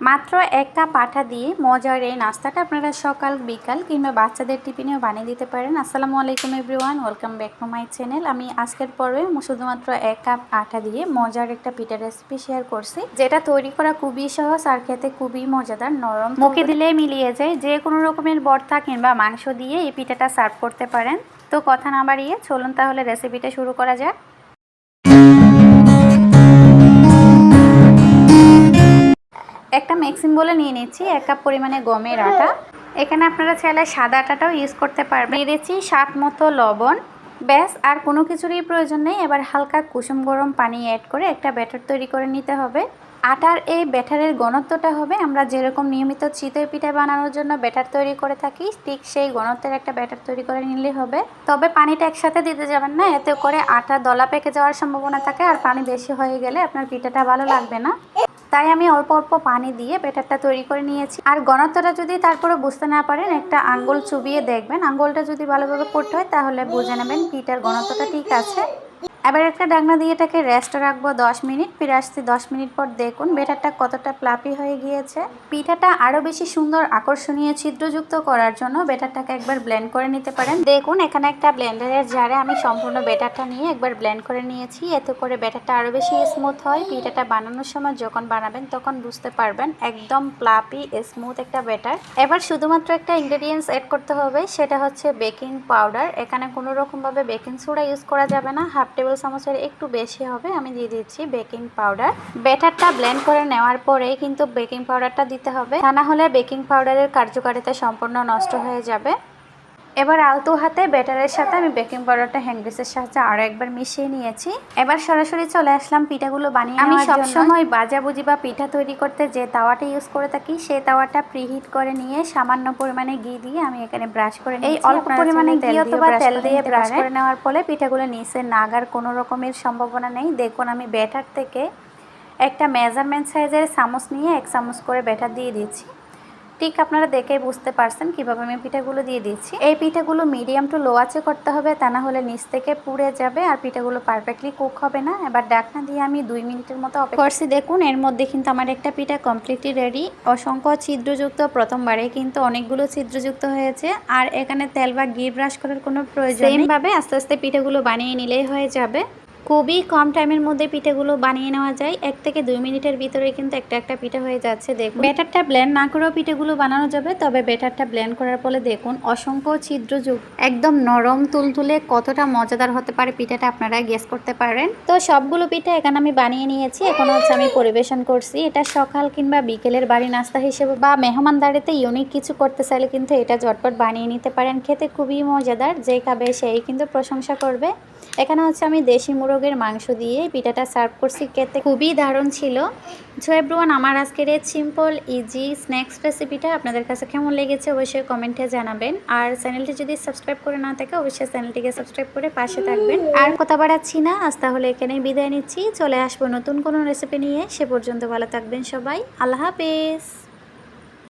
মাত্র এক কাপ আটা দিয়ে মজার এই নাস্তাটা আপনারা সকাল বিকাল কিংবা বাচ্চাদের টিফিনেও বানিয়ে দিতে পারেন। আসসালামু আলাইকুম everyone welcome back to my channel আমি আজকের পর্বে শুধুমাত্র এক কাপ আটা দিয়ে মজার একটা পিঠা রেসিপি শেয়ার করছি। যেটা তৈরি করা খুবই সহজ আর খেতে খুবই মজাদার নরম। মুখে দিলে মিলিয়ে যায়। যে কোনো রকমের ভর্তা কিংবা মাংস দিয়ে এই পিঠাটা সার্ভ করতে পারেন। তো কথা না বাড়িয়ে চলুন তাহলে রেসিপিটা শুরু করা যাক। মিক্সিং বলে নিয়ে নিচ্ছি। এক কাপ পরিমাণে গমের আটা। এখানে আপনারা চাইলে সাদা আটাটাও ইউজ করতে পারবেন। দিয়ে দিচ্ছি মতো লবণ। ব্যাস, আর কোনো কিছুরই প্রয়োজন নেই। এবার হালকা কুসুম গরম পানি অ্যাড করে একটা ব্যাটার তৈরি করে নিতে হবে। আটার এই ব্যাটারের ঘনত্বটা হবে আমরা যেরকম নিয়মিত চিতই পিঠা বানানোর জন্য ব্যাটার তৈরি করে থাকি, ঠিক সেই ঘনত্বের একটা ব্যাটার তৈরি করে নিলে হবে। তবে পানিটা একসাথে দিতে যাবেন না, এতে করে আটা দলা পেকে যাওয়ার সম্ভাবনা থাকে, আর পানি বেশি হয়ে গেলে আপনার পিঠাটা ভালো লাগবে না। তাই আমি অল্প অল্প পানি দিয়ে ব্যাটারটা তৈরি করে নিয়েছি। আর ঘনত্বটা যদি তারপরে বুঝতে না পারেন, একটা আঙ্গুল চুবিয়ে দেখবেন। আঙ্গুলটা যদি ভালোভাবে করতে হয়, তাহলে বুঝে নেবেন পিটার ঘনত্বটা ঠিক আছে। এবার একটা ডাকনা দিয়ে এটাকে রেস্ট রাখব দশ মিনিট, ফিরে আসছি দশ মিনিট পর দেখুন বেটারটা কতটা প্লাপি হয়ে গিয়েছে। পিঠাটা আরও বেশি সুন্দর আকর্ষণীয় ছিদ্রযুক্ত করার জন্য বেটারটাকে একবার ব্লেন্ড করে নিতে পারেন। দেখুন এখানে একটা ব্লেন্ডারের জারে আমি সম্পূর্ণ বেটারটা নিয়ে একবার ব্লেন্ড করে নিয়েছি। এতে করে বেটারটা আরও বেশি স্মুথ হয়। পিঠাটা বানানোর সময় যখন বানাবেন তখন বুঝতে পারবেন একদম প্লাপি স্মুথ একটা বেটার। এবার শুধুমাত্র একটা ইনগ্রেডিয়েন্টস অ্যাড করতে হবে, সেটা হচ্ছে বেকিং পাউডার এখানে কোনো রকমভাবে বেকিং সোডা ইউজ করা যাবে না। হাফ টেবিল চামচের একটু বেশি হবে, আমি দিয়ে দিচ্ছি বেকিং পাউডার। ব্যাটারটা ব্লেন্ড করে নেওয়ার পরে কিন্তু বেকিং পাউডারটা দিতে হবে। তা না হলে বেকিং পাউডারের কার্যকারিতা সম্পূর্ণ নষ্ট হয়ে যাবে। এবার আলতু হাতে ব্যাটারের সাথে আমি বেকিং পাউডারটা হ্যান্ডগ্রিসের সাহায্যে আরও একবার মিশিয়ে নিয়েছি। এবার সরাসরি চলে আসলাম পিঠাগুলো বানিয়ে আমি সবসময় বাজাবুজি বা পিঠা তৈরি করতে যে তাওয়াটা ইউজ করে থাকি সেই তাওয়াটা প্রিহিট করে নিয়ে সামান্য পরিমাণে ঘি দিয়ে আমি এখানে ব্রাশ করে এই অল্প পরিমাণে ঘি অথবা তেল দিয়ে ব্রাশ করে নেওয়ার ফলে পিঠাগুলো নিচে নাগার কোনো রকমের সম্ভাবনা নেই। দেখুন আমি ব্যাটার থেকে একটা মেজারমেন্ট সাইজের চামচ নিয়ে এক চামচ করে ব্যাটার দিয়ে দিচ্ছি ঠিক আপনারা দেখেই বুঝতে পারছেন কীভাবে আমি পিঠাগুলো দিয়ে দিচ্ছি এই পিঠাগুলো মিডিয়াম টু লো আঁচে করতে হবে তা না হলে নিচ থেকে পুড়ে যাবে আর পিঠাগুলো পারফেক্টলি কুক হবে না। এবার ডাকনা দিয়ে আমি দুই মিনিটের মতো অপেক্ষা করছি। দেখুন এর মধ্যে কিন্তু আমার একটা পিঠা কমপ্লিটলি রেডি অসংখ্য ছিদ্রযুক্ত প্রথমবারে কিন্তু অনেকগুলো ছিদ্রযুক্ত হয়েছে। আর এখানে তেল বা ঘি ব্রাশ করার কোনো প্রয়োজন নেই। আস্তে আস্তে পিঠাগুলো বানিয়ে নিলেই হয়ে যাবে। খুবই কম টাইমের মধ্যে পিঠেগুলো বানিয়ে নেওয়া যায়। এক থেকে দুই মিনিটের ভিতরে কিন্তু একটা একটা পিঠে হয়ে যাচ্ছে, দেখুন। ব্যাটারটা ব্লেন্ড না করেও পিঠেগুলো বানানো যাবে, তবে ব্যাটারটা ব্লেন্ড করার ফলে দেখুন অসংখ্য ছিদ্রযুগ একদম নরম, তুলতুলে, কতটা মজাদার হতে পারে পিঠাটা আপনারা গেস করতে পারেন। তো সবগুলো পিঠে এখানে আমি বানিয়ে নিয়েছি, এখন হচ্ছে আমি পরিবেশন করছি। এটা সকাল কিংবা বিকেলের বাড়ি নাস্তা হিসেবে বা মেহমানদারিতে ইউনিক কিছু করতে চাইলে কিন্তু এটা ঝটপট বানিয়ে নিতে পারেন। খেতে খুবই মজাদার, যে খাবে সেই কিন্তু প্রশংসা করবে। এখানে হচ্ছে আমি দেশি মুরগের মাংস দিয়ে পিঠাটা সার্ভ করছি। খেতে খুবই দারুণ ছিল। সো এভরিওয়ান আমার আজকের এই সিম্পল ইজি স্ন্যাক্স রেসিপিটা আপনাদের কাছে কেমন লেগেছে অবশ্যই কমেন্টে জানাবেন। আর চ্যানেলটি যদি সাবস্ক্রাইব করে না থাকে, অবশ্যই চ্যানেলটিকে সাবস্ক্রাইব করে পাশে থাকবেন। আর কথা বাড়াচ্ছি না, আজ তাহলে এখানেই বিদায় নিচ্ছি। চলে আসব নতুন কোনো রেসিপি নিয়ে। সে পর্যন্ত ভালো থাকবেন সবাই। আল্লাহ হাফেজ।